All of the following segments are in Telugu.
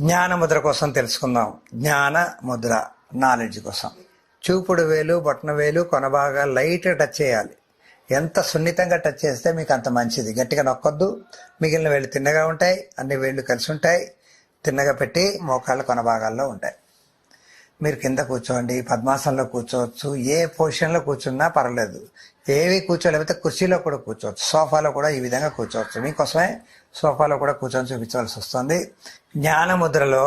జ్ఞాన ముద్ర కోసం తెలుసుకుందాం. జ్ఞాన ముద్ర నాలెడ్జ్ కోసం. చూపుడు వేలు బొట్టన వేలు కొనబాగా లైట్ టచ్ చేయాలి. ఎంత సున్నితంగా టచ్ చేస్తే మీకు అంత మంచిది. గట్టిగా నొక్కొద్దు. మిగిలిన వేళ్ళు తిన్నగా ఉంటాయి. అన్ని వేళ్ళు కలిసి ఉంటాయి. తిన్నగా పెట్టి మోకాళ్ళ కొనభాగాల్లో ఉంటాయి. మీరు కింద కూర్చోండి పద్మాసనంలో కూర్చోవచ్చు ఏ పొజిషన్లో కూర్చున్నా పర్వాలేదు. ఏవి కూర్చోలేకపోతే కుర్చీలో కూడా కూర్చోవచ్చు సోఫాలో కూడా ఈ విధంగా కూర్చోవచ్చు. మీకోసమే సోఫాలో కూడా కూర్చొని చూపించవలసి వస్తుంది. జ్ఞాన ముద్రలో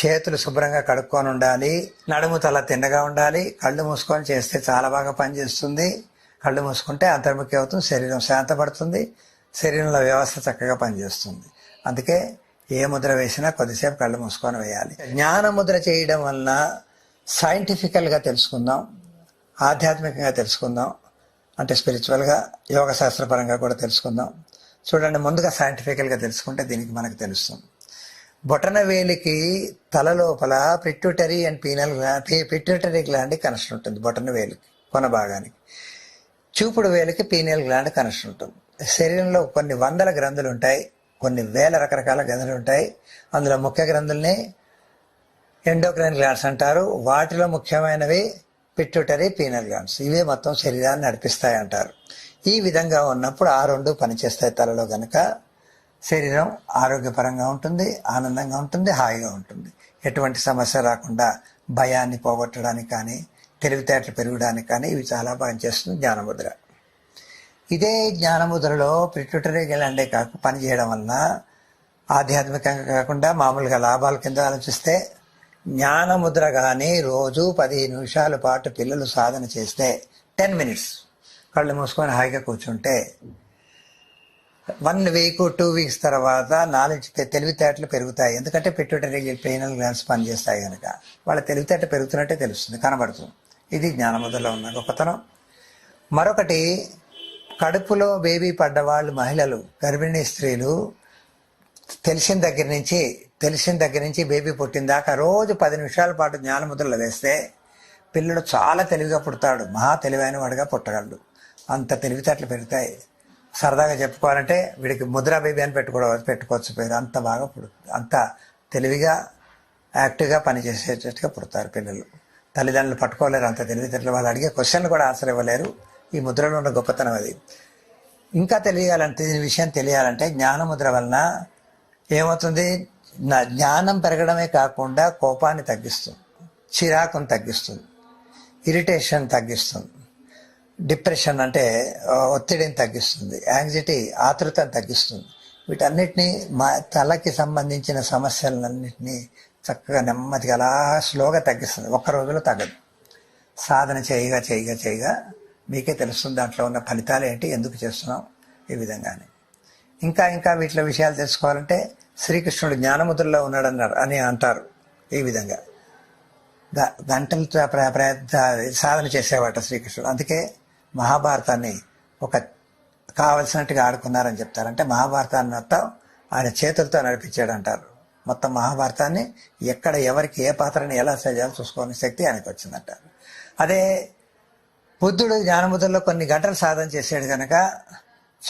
చేతులు శుభ్రంగా కడుక్కొని ఉండాలి నడుము తల తిన్నగా ఉండాలి కళ్ళు మూసుకొని చేస్తే చాలా బాగా పనిచేస్తుంది. కళ్ళు మూసుకుంటే అంతర్ముఖి అవుతుంది శరీరం శాంతపడుతుంది శరీరంలో వ్యవస్థ చక్కగా పనిచేస్తుంది. అందుకే ఏ ముద్ర వేసినా కొద్దిసేపు కళ్ళు మూసుకొని వేయాలి. జ్ఞాన ముద్ర చేయడం వలన సైంటిఫికల్గా తెలుసుకుందాం ఆధ్యాత్మికంగా తెలుసుకుందాం అంటే స్పిరిచువల్గా యోగ శాస్త్రపరంగా కూడా తెలుసుకుందాం. చూడండి ముందుగా సైంటిఫికల్గా తెలుసుకుంటే దీనికి మనకు తెలుస్తుంది బొటన వేలికి తల లోపల pituitary and pineal pituitary gland connection ఉంటుంది బొటన వేలికి కొన భాగానికి. చూపుడు వేలికి పీనియల్ గ్లాండ్ కనెక్షన్ ఉంటుంది. శరీరంలో కొన్ని వందల గ్రంథులు ఉంటాయి. కొన్ని వేల రకరకాల గ్రంథులు ఉంటాయి. అందులో ముఖ్య గ్రంథుల్ని ఎండోక్రైన్ గ్లాండ్స్ అంటారు. వాటిలో ముఖ్యమైనవి పిట్యూటరీ పీనల్ గ్లాండ్స్. ఇవే మొత్తం శరీరాన్ని నడిపిస్తాయి అంటారు. ఈ విధంగా ఉన్నప్పుడు ఆ రెండు పనిచేస్తాయి తలలో కనుక శరీరం ఆరోగ్యపరంగా ఉంటుంది ఆనందంగా ఉంటుంది హాయిగా ఉంటుంది. ఎటువంటి సమస్య రాకుండా భయాన్ని పోగొట్టడానికి కానీ తెలివితేటలు పెరగడానికి కానీ ఇవి చాలా పనిచేస్తుంది జ్ఞానముద్ర. ఇదే జ్ఞానముద్రలో పిట్యూటరీ గ్లాండే కాక పనిచేయడం వలన ఆధ్యాత్మికంగా కాకుండా మామూలుగా లాభాల కింద ఆలోచిస్తే జ్ఞానముద్ర కానీ రోజు పదిహేను నిమిషాల పాటు పిల్లలు సాధన చేస్తే టెన్ మినిట్స్ కళ్ళు మూసుకొని హాయిగా కూర్చుంటే వన్ వీక్ టూ వీక్స్ తర్వాత నాలెడ్జ్ తెలివితేటలు పెరుగుతాయి. ఎందుకంటే పిట్యూటరీ పెయినల్ గ్లాన్స్ పనిచేస్తాయి కనుక వాళ్ళ తెలివితేట పెరుగుతున్నట్టే తెలుస్తుంది కనబడుతుంది. ఇది జ్ఞానముద్రలో ఉన్న గొప్పతనం. మరొకటి కడుపులో బేబీ పడ్డవాళ్ళు మహిళలు గర్భిణీ స్త్రీలు తెలిసిన దగ్గర నుంచి తెలిసిన దగ్గర నుంచి బేబీ పుట్టిన దాకా రోజు పది నిమిషాల పాటు జ్ఞానముద్రలు వేస్తే పిల్లడు చాలా తెలివిగా పుడతాడు. మహా తెలివైన వాడిగా పుట్టగలడు. అంత తెలివితేటలు పెరుగుతాయి. సరదాగా చెప్పుకోవాలంటే వీడికి ముద్రా బేబీ అని పెట్టుకోవడం పెట్టుకోవచ్చు పేరు. అంత బాగా పుడు అంత తెలివిగా యాక్టివ్గా పనిచేసేటట్టుగా పుడతారు పిల్లలు. తల్లిదండ్రులు పట్టుకోలేరు అంత తెలివితేటలు. వాళ్ళు అడిగే క్వశ్చన్లు కూడా ఆన్సర్ ఇవ్వలేరు. ఈ ముద్రలో ఉన్న గొప్పతనం అది. ఇంకా తెలియాలంటే దీని విషయం తెలియాలంటే జ్ఞానముద్ర వలన ఏమవుతుంది? నా- జ్ఞానం పెరగడమే కాకుండా కోపాన్ని తగ్గిస్తుంది. చిరాకును తగ్గిస్తుంది. ఇరిటేషన్ తగ్గిస్తుంది. డిప్రెషన్ అంటే ఒత్తిడిని తగ్గిస్తుంది. యాంగ్జైటీ ఆతృతను తగ్గిస్తుంది. వీటన్నిటినీ మా తలకి సంబంధించిన సమస్యలన్నింటినీ చక్కగా నెమ్మదిగా అలా స్లోగా తగ్గిస్తుంది. ఒక్క రోజులో తగ్గదు. సాధన చేయగా చేయగా చేయగా మీకే తెలుస్తుంది దాంట్లో ఉన్న ఫలితాలు ఏంటి ఎందుకు చేస్తున్నాం ఈ విధంగానే. ఇంకా ఇంకా వీటిలో విషయాలు తెలుసుకోవాలంటే శ్రీకృష్ణుడు జ్ఞానముద్రలో ఉన్నాడన్నారు అని అంటారు ఈ విధంగా. గంటలతో ప్రయత్న సాధన చేసేవాట శ్రీకృష్ణుడు. అందుకే మహాభారతాన్ని ఒక కావలసినట్టుగా ఆడుకున్నారని చెప్తారంటే మహాభారతాన్ని మొత్తం ఆయన చేతులతో నడిపించాడు అంటారు మొత్తం మహాభారతాన్ని ఎక్కడ ఎవరికి ఏ పాత్రని ఎలా చేయాలో చూసుకోని శక్తి ఆయనకు వచ్చిందంటారు అదే బుద్ధుడు జ్ఞానముద్రలో కొన్ని గంటలు సాధన చేశాడు కనుక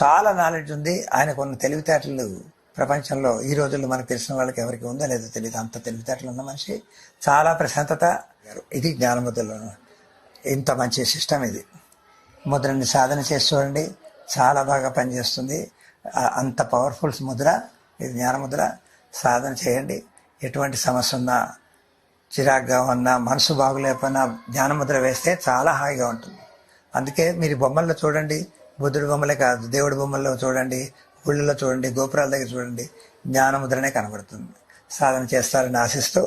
చాలా నాలెడ్జ్ ఉంది. ఆయన కొన్ని తెలివితేటలు ప్రపంచంలో ఈ రోజుల్లో మనకు తెలిసిన వాళ్ళకి ఎవరికి ఉందో లేదో తెలియదు. అంత తెలివితేటలు ఉన్న మనిషి చాలా ప్రశాంతత ఇది జ్ఞానముద్రలో ఇంత మంచి సిస్టమ్ ఇది. ముద్రని సాధన చేసి చూడండి. చాలా బాగా పనిచేస్తుంది. అంత పవర్ఫుల్ ముద్ర. ఇది జ్ఞానముద్ర. సాధన చేయండి. ఎటువంటి సమస్య ఉన్నా చిరాగ్గా ఉన్నా మనసు బాగులేకపోయినా జ్ఞానముద్ర వేస్తే చాలా హాయిగా ఉంటుంది. అందుకే మీరు బొమ్మల్లో చూడండి బుద్ధుడి బొమ్మలే కాదు దేవుడి బొమ్మల్లో చూడండి గుళ్ళలో చూడండి గోపురాల దగ్గర చూడండి జ్ఞానముద్రనే కనబడుతుంది. సాధన చేస్తారని ఆశిస్తూ